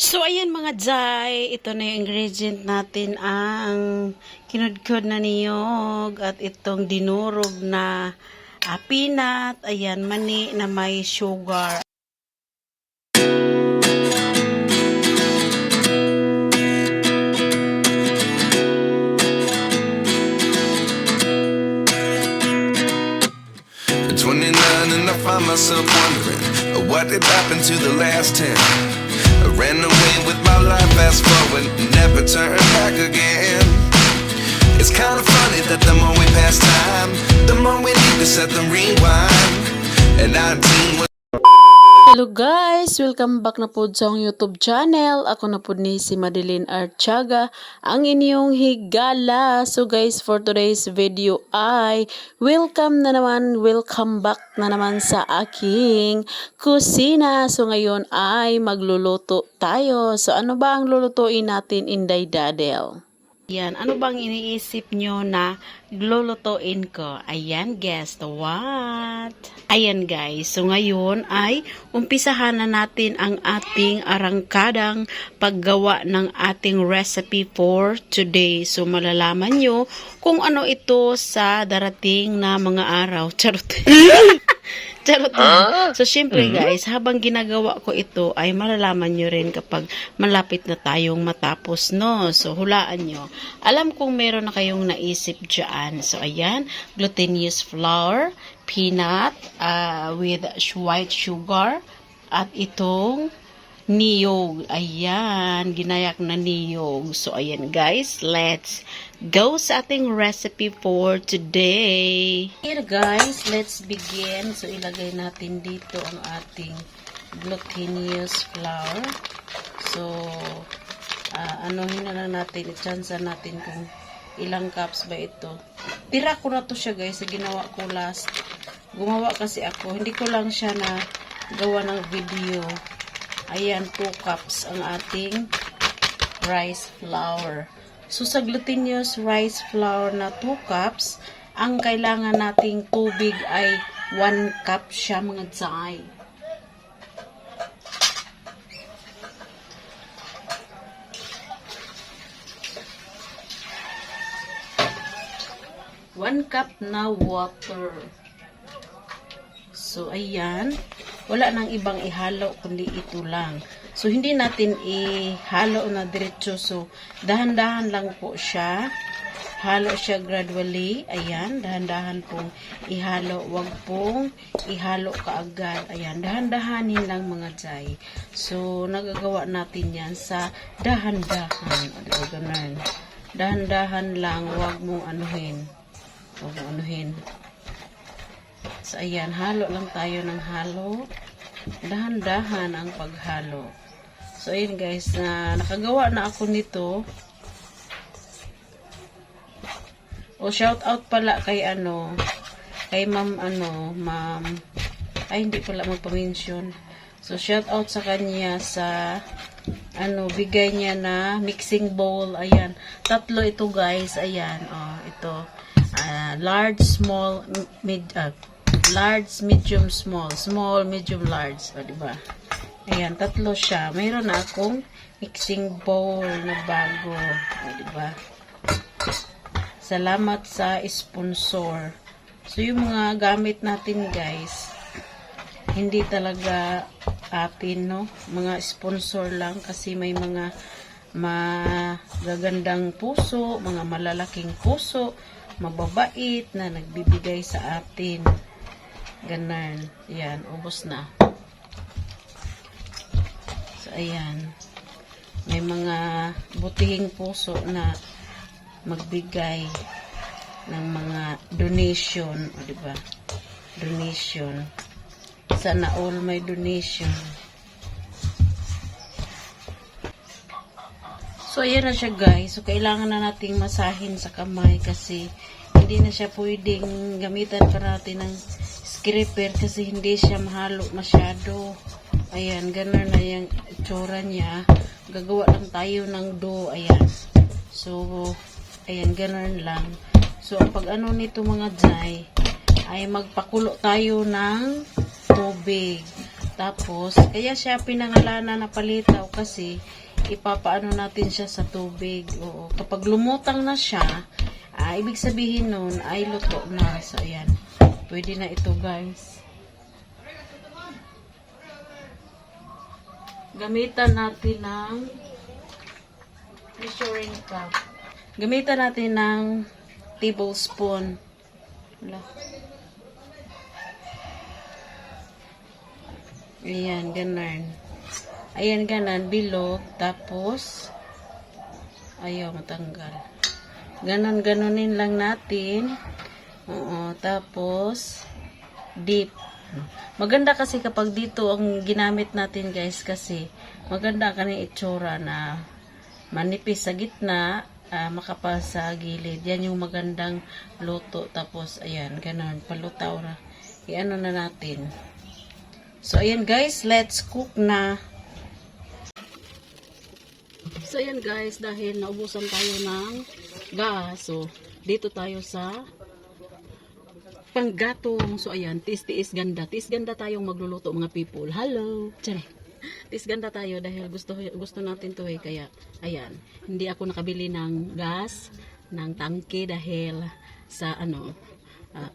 So, ayan mga Jai, ito na yung ingredient natin ang kinudkod na niyog at itong dinurog na ah, peanut, ayan, mani na may sugar. At 29 and I find myself wondering uh, what did happen to the last 10. I ran away with my life, fast forward, never turn back again. It's kind of funny that the more we pass time, the more we need to set the rewind. And 19 was Hello guys! Welcome back na po sa YouTube channel. Ako na po ni si Madeline Archaga, ang inyong higala. So guys, for today's video ay welcome na naman, welcome back na naman sa aking kusina. So ngayon ay magluluto tayo. So ano ba ang lulutuin natin, Inday Dadel? Yan, ano bang iniisip nyo na lulutuin ko? Ayan, guess what? Ayan guys, so ngayon ay umpisahan na natin ang ating arangkadang paggawa ng ating recipe for today. So malalaman nyo kung ano ito sa darating na mga araw. Charot. Charot lang. So, syempre guys, habang ginagawa ko ito, ay malalaman nyo rin kapag malapit na tayong matapos, no? So, hulaan nyo. Alam kong meron na kayong naisip dyan. So, ayan, glutinous flour, peanut, uh, with white sugar, at itong niyog. Ayan, ginayak na niyog. So, ayan guys, let's go sa ating recipe for today. Here guys, let's begin. So, ilagay natin dito ang ating glutinous flour. So, uh, anuhin na lang natin, i-chansa natin kung ilang cups ba ito. Tira ko na to siya guys, ginawa ko last. Gumawa kasi ako, hindi ko lang siya na gawa ng video. Ayan, 2 cups ang ating rice flour. So, sa glutinous rice flour na 2 cups, ang kailangan nating tubig ay 1 cup siya mga dzay. One cup na water. So, ayan. Wala nang ibang ihalo, kundi ito lang. So, hindi natin ihalo na diretso. So, dahan-dahan lang po siya. Halo siya gradually. Ayan, dahan-dahan pong ihalo. Huwag pong ihalo kaagad. Ayan, dahan-dahanin lang mga jay. So, nagagawa natin yan sa dahan-dahan. O, ganun. Dahan-dahan lang, huwag mong anuhin. Huwag mong anuhin. So, ayan, halo lang tayo ng halo. Dahan-dahan ang paghalo. So, ayun guys, na nakagawa na ako nito. O, shout out pala kay ano, kay ma'am ano, ma'am, ay hindi pala magpa-mention. So, shout out sa kanya sa, ano, bigay niya na mixing bowl. Ayan, tatlo ito guys. Ayan, oh, ito. Large, small, mid, ah, large, medium, small. Small, medium, large. O, diba? Ayan, tatlo siya. Mayroon na akong mixing bowl na bago. O, diba? Salamat sa sponsor. So, yung mga gamit natin, guys, hindi talaga atin, no? Mga sponsor lang kasi may mga magagandang puso, mga malalaking puso, mababait na nagbibigay sa atin. Ganon. Yan, ubos na. So, ayan. May mga butihing puso na magbigay ng mga donation, o di ba? Donation. Sana all may donation. So, ayan na siya guys. So, kailangan na nating masahin sa kamay kasi hindi na siya pwedeng gamitan pa natin ng scraper kasi hindi siya mahalo masyado. Ayan, ganun na yung itsura niya. Gagawa lang tayo ng dough. Ayan. So, ayan, ganun lang. So, pag-ano nito mga jay, ay magpakulo tayo ng tubig. Tapos, kaya siya pinangalanan na palitaw kasi ipapaano natin siya sa tubig. Oo. Kapag lumutang na siya, ah, ibig sabihin nun ay luto na. So, ayan. Pwede na ito, guys. Gamitan natin ng measuring cup. Gamitan natin ng tablespoon. Wala. Ayan, ganun. Ayan, ganun. Bilog. Tapos, ayaw matanggal. Ganon, ganunin lang natin. Oo, tapos, dip. Maganda kasi kapag dito ang ginamit natin guys kasi maganda kani itsura na manipis sa gitna, ah, makapal sa gilid. Yan yung magandang luto. Tapos, ayan, ganun, palutaw na. Iano na natin. So, ayan guys, let's cook na. So, ayan guys, dahil naubusan tayo ng gas. So, dito tayo sa panggatong. So, ayan, tis-tiis ganda. Tis ganda tayong magluluto mga people. Hello! Tsare. Tis ganda tayo dahil gusto gusto natin to eh. Kaya, ayan, hindi ako nakabili ng gas, ng tangke dahil sa ano, ah,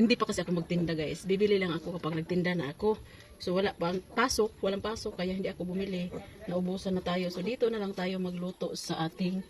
hindi pa kasi ako magtinda guys. Bibili lang ako kapag nagtinda na ako. So wala pang pasok, walang pasok kaya hindi ako bumili. Naubusan na tayo. So dito na lang tayo magluto sa ating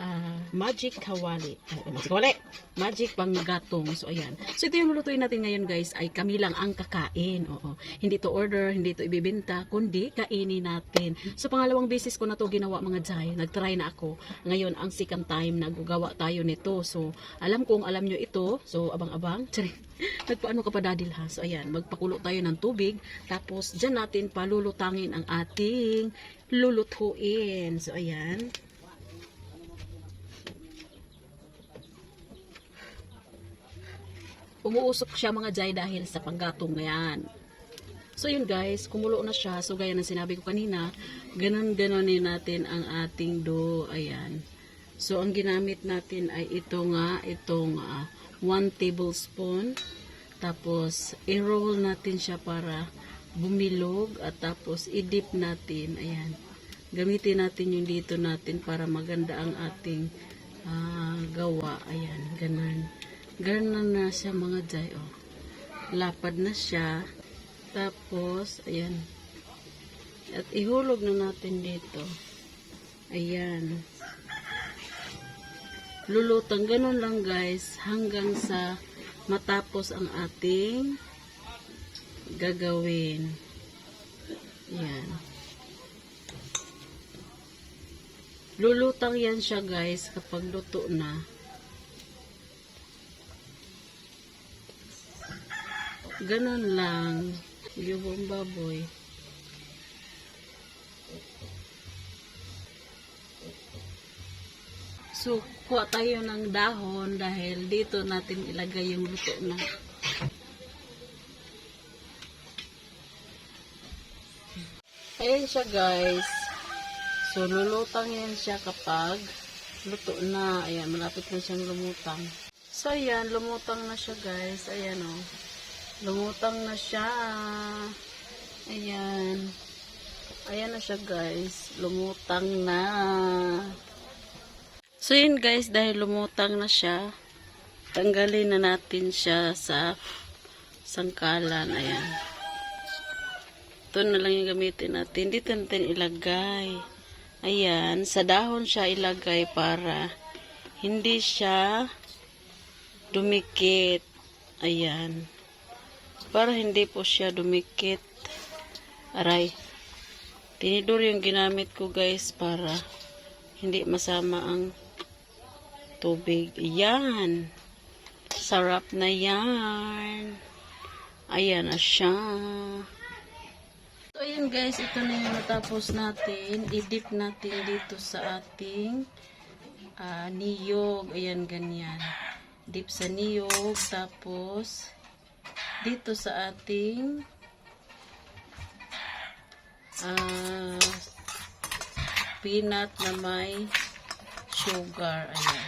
ah, magic kawali. Ay, magic kawali. Magic panggatong. So ayan. So ito yung lulutuin natin ngayon guys ay kami lang ang kakain. Oo. Hindi to order, hindi to ibibenta, kundi kainin natin. So pangalawang beses ko na to ginawa mga jay. Nagtry na ako. Ngayon ang second time nagagawa tayo nito. So alam kong alam nyo ito. So abang-abang. Nagpaano ka pa dadil ha? So ayan, magpakulo tayo ng tubig. Tapos dyan natin palulutangin ang ating lulutuin. So ayan. Umuusok siya mga jay dahil sa panggatong na yan. So yun guys, kumulo na siya. So gaya ng sinabi ko kanina, ganon-ganonin natin ang ating dough. Ayan. So ang ginamit natin ay ito nga, itong 1 tablespoon. Tapos i-roll natin siya para bumilog at tapos i-dip natin. Ayan. Gamitin natin yung dito natin para maganda ang ating ah, gawa. Ayan, ganon. Ganon na siya mga jay. Oh. Lapad na siya. Tapos, ayan. At ihulog na natin dito. Ayan. Lulutang. Ganun lang guys. Hanggang sa matapos ang ating gagawin. Ayan. Lulutang yan siya guys kapag luto na. Ganun lang. Yung baboy. So, kuha tayo ng dahon dahil dito natin ilagay yung luto na. Ayan siya guys. So, lulutang yan siya kapag luto na. Ayan, malapit na siyang lumutang. So, ayan, lumutang na siya guys. Ayan o. Oh. Lumutang na siya. Ayan. Ayan na siya guys. Lumutang na. So yun guys, dahil lumutang na siya, tanggalin na natin siya sa sangkalan. Ayan. Ito na lang yung gamitin natin. Dito natin ilagay. Ayan. Sa dahon siya ilagay para hindi siya dumikit. Ayan para hindi po siya dumikit. Aray tinidor yung ginamit ko guys para hindi masama ang tubig. Yan. Sarap na yan. Ayan na siya. So ayan guys ito na yung natapos natin. I-dip natin dito sa ating uh, niyog. Ayan ganyan. Dip sa niyog tapos dito sa ating uh, peanut na may sugar. Ayan.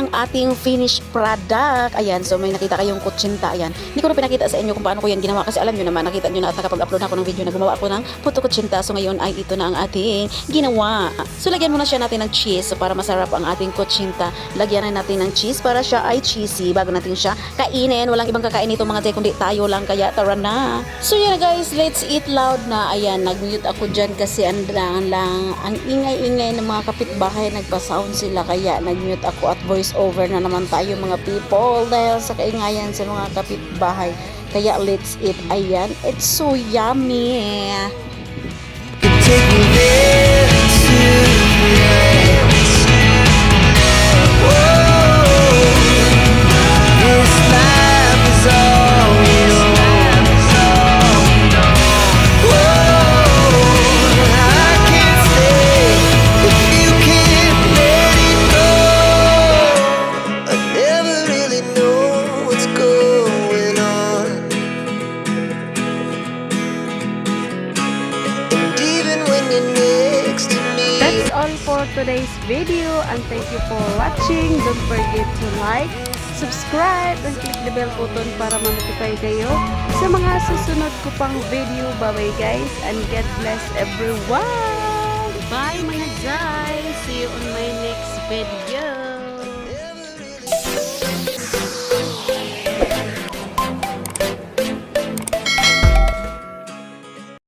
Ang ating finished product. Ayan, so may nakita kayong kutsinta. Ayan, hindi ko na pinakita sa inyo kung paano ko yan ginawa. Kasi alam nyo naman, nakita nyo na at nakapag-upload ako ng video na gumawa ako ng puto kutsinta. So ngayon ay ito na ang ating ginawa. So lagyan muna siya natin ng cheese. Para masarap ang ating kutsinta, lagyan na natin ng cheese para siya ay cheesy bago natin siya kainin. Walang ibang kakain ito mga tay, kundi tayo lang. Kaya tara na. So yan guys, let's eat loud na. Ayan, nag-mute ako dyan kasi ang lang, lang ang ingay-ingay ng mga kapitbahay nagpa-sound sila kaya nag-mute ako at voice over na naman tayo mga people dahil sa kaingayan sa mga kapitbahay. Kaya let's eat. Ayan it's so yummy watching. Don't forget to like subscribe and click the bell button para ma-notify kayo sa mga susunod ko pang video. Bye bye guys and God bless everyone. Bye mga guys. See you on my next video